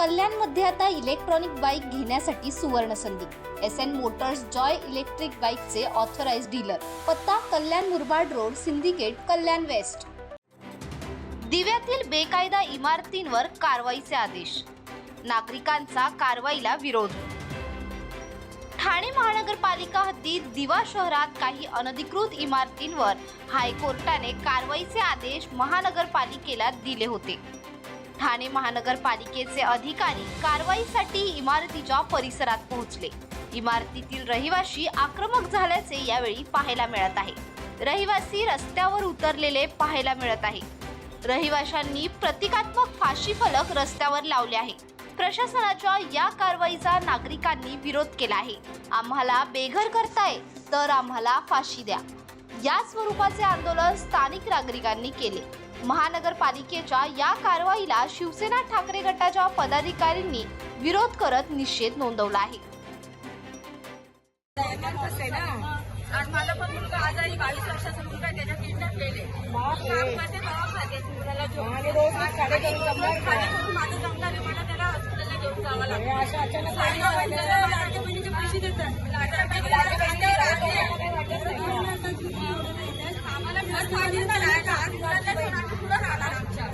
कल्याणमध्ये आता electronic bike घेण्यासाठी सुवर्ण संधी. S N motors joy electric बाईकचे ऑथराइज डीलर पत्ता Kalyan Murbad road syndicate Kalyan west. दिव्यातील बेकायदा इमारतींवर कारवाईचे आदेश. नागरिकांचा कारवाईला विरोध. ठाणे महानगरपालिका हद्दीत दिवा शहरात काही अनधिकृत इमारतींवर हायकोर्टाने कारवाईचे आदेश महानगरपालिकेला दिले होते. ठाणे महानगरपालिकेचे अधिकारी कारवाईसाठी इमारतीच्या परिसरात पोहोचले. इमारतीतील रहिवाशी आक्रमक झाल्याचे यावेळी पाहायला मिळत आहे. रहिवासी रस्त्यावर उतरलेले पाहायला मिळत आहे. रहिवाशांनी प्रतिकात्मक फाशी फलक रस्त्यावर लावले आहे. प्रशासनाच्या या कारवाईचा नागरिकांनी विरोध केला आहे. आम्हाला बेघर करताय तर आम्हाला फाशी द्या. या स्वरूपाचे आंदोलन स्थानिक नागरिकांनी केले. महानगरपालिकेच्या या कारवाईला शिवसेना ठाकरे गटाच्या पदाधिकाऱ्यांनी विरोध करत निषेध नोंदवला आहे आज माझा पण मुलगा आजारी बावीस वर्षाचा मुलगा आहे, त्याच्या किडनॅप केले काम करते दवाखान्यात. त्याला घेऊन आणि खाण्यातून माझं जमणार आहे, मला त्याला हॉस्पिटलला घेऊन जावं लागतं. साडेनऊ वाजता लाडक्या बहिणीचे पैसे देतात. लाडक्या बहिणीला खांद्यावर हात द्या. आम्हाला घर पाहिजे ना, राहायला. आज मुलांना घेऊन आम्ही कुठं राहणार आमच्या?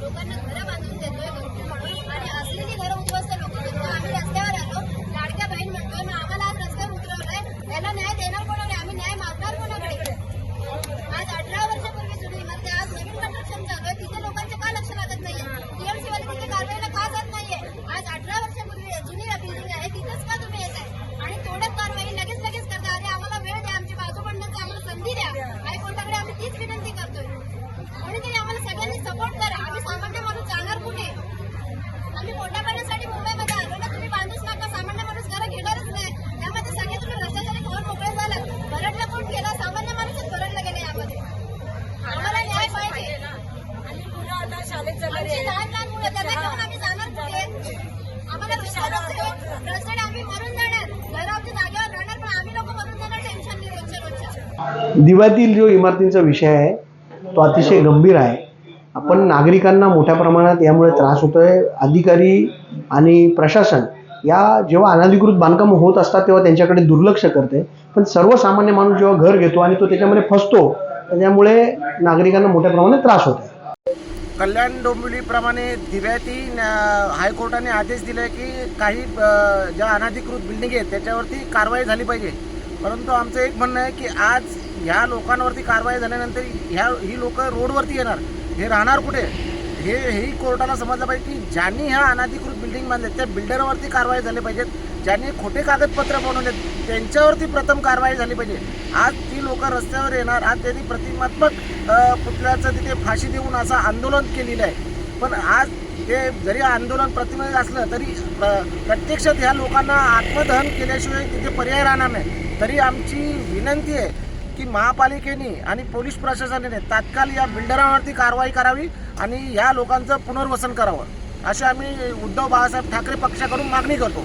लोकांना घरं बांधून देतोय गंभीर म्हणून आणि असलेली घरं उद्ध्वस्त लोक देतो आम्ही रस्त्यावर आलो लाडक्या बहीण म्हणतोय मग आम्हाला आज रस्त्यावर उतरवलंय याला न्याय देणार कोणाकडे आम्ही न्याय मागणार कोणाकडे आज अठरा वर्षापूर्वी जुनी इमारत आहे, आज नवीन कन्स्ट्रक्शन चालू आहे तिथे लोकांचं का लक्ष लागत नाहीये टीएमसी वाले तिथे कारवाईला का जात नाहीये आज अठरा वर्षापूर्वी जुनी बिल्डिंग आहे तिथंच का तुम्ही येत आहे आणि तोडक कारवाई लगेच लगेच करता अरे आम्हाला वेळ द्या आमची बाजू पडण्याची आम्हाला संधी द्या हायकोर्टाकडे आम्ही तीच विनंती करतोय कोणीतरी आम्हाला सगळ्यांनी सपोर्ट करा आम्ही सामान्य माणूस जाणार कुठे आम्ही पोटा पाण्यासाठी मुंबईमध्ये आलो ना तुम्ही बांधूच नका सामान्य माणूस घरं घेणारच नाही त्यामध्ये सगळे तुम्ही रस्त्यासाठी खाऊन मोकळे झालात भरडला कोण केला सामान्य माणूसच भरडला गेले यामध्ये आम्हाला न्याय पाहिजे आणि मुलं आता शाळेत जाणार आमची आहे. घेऊन आम्ही जाणार कुठे? आम्हाला रस्त्याने आम्ही मरून जाणार. घर आमच्या जागेवर राहणार पण आम्ही लोक मरून जाणार टेन्शन नाही रोजच्या रोजच्या. दिव्यातील जो इमारतींचा विषय आहे तो अतिशय गंभीर आहे. आपण नागरिकांना मोठ्या प्रमाणात यामुळे त्रास होतोय. अधिकारी आणि प्रशासन या जेव्हा अनधिकृत बांधकाम होत असतात तेव्हा त्यांच्याकडे दुर्लक्ष करते. पण सर्वसामान्य माणूस जेव्हा घर घेतो आणि तो त्याच्यामध्ये फसतो त्याच्यामुळे नागरिकांना मोठ्या प्रमाणात त्रास होतो कल्याण डोंबिवलीप्रमाणे दिव्याती हायकोर्टाने आदेश दिले की काही ज्या अनाधिकृत बिल्डिंग आहेत त्याच्यावरती कारवाई झाली पाहिजे. परंतु आमचं एक म्हणणं आहे की आज ह्या लोकांवरती कारवाई झाल्यानंतर ह्या ही लोक रोडवरती येणार. हे राहणार कुठे? हे हेही कोर्टाला समजलं पाहिजे की ज्यांनी ह्या अनाधिकृत बिल्डिंग बांधल्या त्या बिल्डरवरती कारवाई झाली पाहिजेत. ज्यांनी खोटे कागदपत्र बनवलेत त्यांच्यावरती प्रथम कारवाई झाली पाहिजे. आज ती लोक रस्त्यावर येणार आज त्यांनी प्रतिमात्मक पुतळ्याचं तिथे फाशी देऊन असं आंदोलन केलेलं आहे. पण आज ते जरी आंदोलन प्रतिमा असलं तरी प्रत्यक्षात ह्या लोकांना आत्मदहन केल्याशिवाय तिथे पर्याय राहणार नाही. तरी आमची विनंती आहे की महापालिकेने आणि पोलीस प्रशासनाने तात्काळ या बिल्डरांवरती कारवाई करावी आणि या लोकांचं पुनर्वसन करावं. अशी आम्ही उद्धव बाळासाहेब ठाकरे पक्षाकडून मागणी करतो.